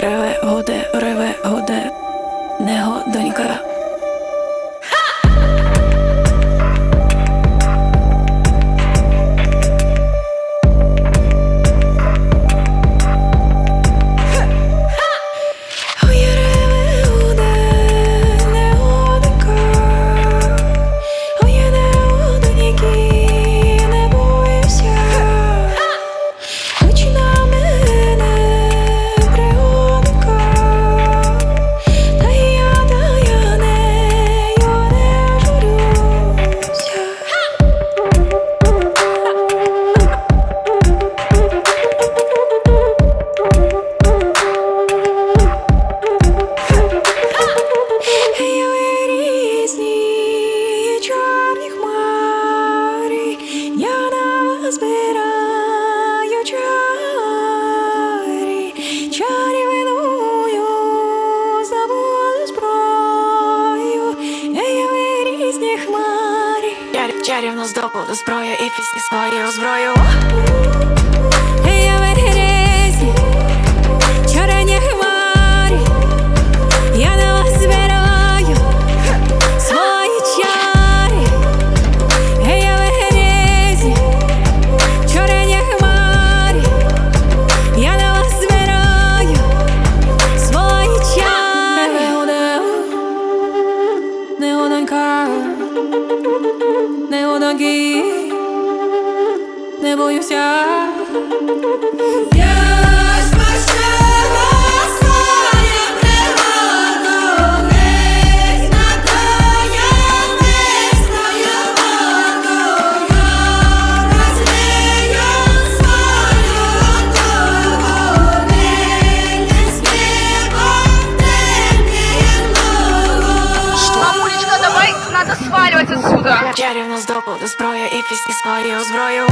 Реве годе, реве годе, него донька. Чарівно здобуду зброю і пісні свої у не одоньки, не боюся. Я надо сваливать отсюда. Чарівно здобуду зброю и пісні и у зброю.